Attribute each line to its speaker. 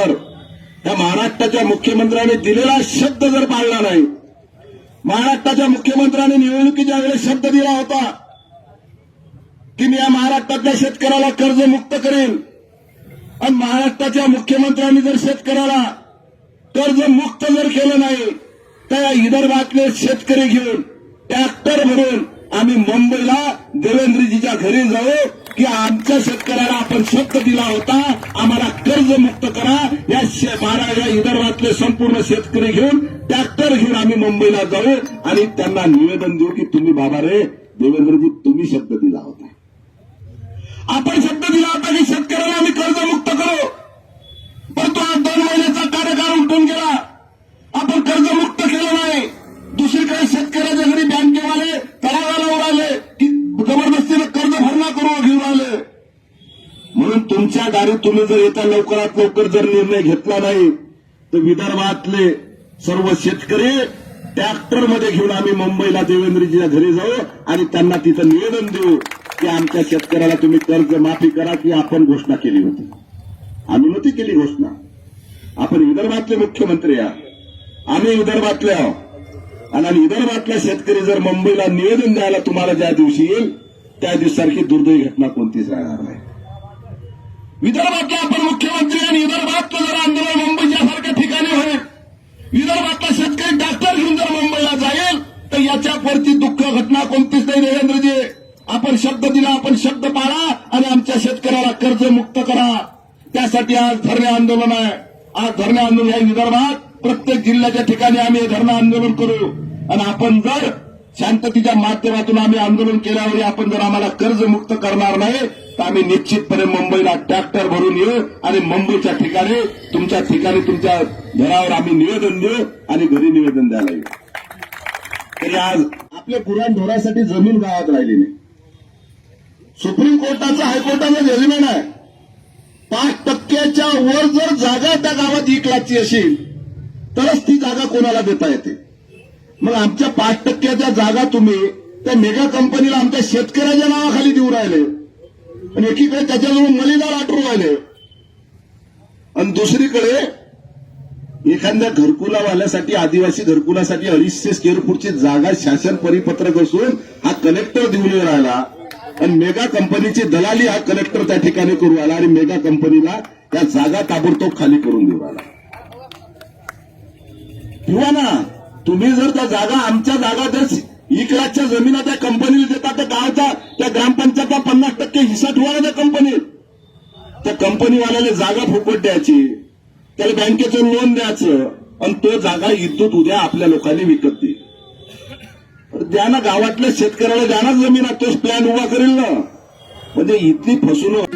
Speaker 1: जर या महाराष्ट्राच्या मुख्यमंत्र्यांनी दिलेला शब्द जर पाळला नाही महाराष्ट्राच्या मुख्यमंत्र्यांनी निवडणुकीच्या वेळेस शब्द दिला होता की मी या महाराष्ट्रातल्या शेतकऱ्याला कर्ज मुक्त करेन. आणि महाराष्ट्राच्या मुख्यमंत्र्यांनी जर शेतकऱ्याला कर्ज मुक्त जर केलं नाही तर या विदर्भातले शेतकरी घेऊन ट्रॅक्टर भरून आम्ही मुंबईला देवेंद्रजीच्या घरी जाऊ की आमच्या शेतकऱ्याला आपण शब्द दिला होता आम्हाला कर्जमुक्त करा. या शे- महाराज या विदर्भातले संपूर्ण शेतकरी घेऊन ट्रॅक्टर घेऊन आम्ही मुंबईला जाऊ आणि त्यांना निवेदन देऊ की तुम्ही बाबा रे देवेंद्रजी तुम्ही शब्द दिला होता. आपण शब्द दिला होता की शेतकऱ्याला आम्ही कर्जमुक्त तुमच्या दारी तुम्ही जर येत्या लवकरात लवकर जर निर्णय घेतला नाही तर विदर्भातले सर्व शेतकरी ट्रॅक्टरमध्ये घेऊन आम्ही मुंबईला देवेंद्रजीच्या घरी जाऊ आणि त्यांना तिथं निवेदन देऊ की आमच्या शेतकऱ्याला तुम्ही कर्ज माफी करा की आपण घोषणा केली होती. आम्ही नव्हती केली घोषणा. आपण विदर्भातले मुख्यमंत्री आहात. आम्ही विदर्भातले आहोत. आणि विदर्भातला शेतकरी जर मुंबईला निवेदन द्यायला तुम्हाला ज्या दिवशी येईल त्या दिवसासारखी दुर्दैवी घटना कोणतीच राहणार नाही. विदर्भातले आपण मुख्यमंत्री आणि विदर्भातलं जर आंदोलन मुंबईच्या सारख्या ठिकाणी होईल विदर्भातला शेतकरी डॉक्टर घेऊन जर मुंबईला जाईल तर याच्यावरती दुःख घटना कोणतीच नाही देवेंद्रजी आपण शब्द दिला आपण शब्द पाळा आणि आमच्या शेतकऱ्याला कर्ज मुक्त करा. त्यासाठी आज धरणे आंदोलन आहे. आज धरणे आंदोलन आहे विदर्भात. प्रत्येक जिल्ह्याच्या ठिकाणी आम्ही हे धरणं आंदोलन करू. आणि आपण जर शांततेच्या माध्यमातून आम्ही आंदोलन केल्यावर आपण जर आम्हाला कर्ज मुक्त करणार नाही तर आम्ही निश्चितपणे मुंबईला ट्रॅक्टर भरून येऊ आणि मुंबईच्या ठिकाणी तुमच्या ठिकाणी तुमच्या घरावर आम्ही निवेदन देऊ आणि घरी निवेदन द्यायला येऊ. तरी आज आपल्या पुराणढोरासाठी जमीन गावात राहिली नाही. सुप्रीम कोर्टाचं हायकोर्टाचं जजमेंट आहे. पाच टक्क्याच्या वर जर जागा त्या गावात एक लाखची असेल तरच ती जागा कोणाला देता येते? मग आमच्या पाच टक्क्याच्या जागा तुम्ही त्या मेगा कंपनीला आमच्या शेतकऱ्याच्या नावाखाली देऊ राहिले. आणि एकीकडे त्याच्याजवळ मलिदार आटरू राहिले. आणि दुसरीकडे एखाद्या घरकुलावाल्यासाठी आदिवासी घरकुलासाठी अडीचशे स्क्वेअर फूटची जागा शासन परिपत्रक असून हा कलेक्टर देऊन राहिला. आणि मेगा कंपनीची दलाली हा कलेक्टर त्या ठिकाणी करू राहिला आणि मेगा कंपनीला या जागा ताबडतोब खाली करून देऊ राहिला. किंवा ना तुम्ही जर त्या जागा आमच्या जागा जर एक लाखच्या जमिना त्या कंपनीला देता तर गावचा त्या ग्रामपंचायतचा पन्नास टक्के हिस्सा ठेवायला त्या कंपनीत त्या कंपनीवाल्याला जागा फुकट द्यायची त्याला बँकेचं लोन द्यायचं आणि तो जागा इद्दूत उद्या आपल्या लोकांनी विकत दे. द्या ना गावातल्या शेतकऱ्याला द्या ना जमीन तोच प्लॅन उभा करेल ना. म्हणजे इथली फसवणूक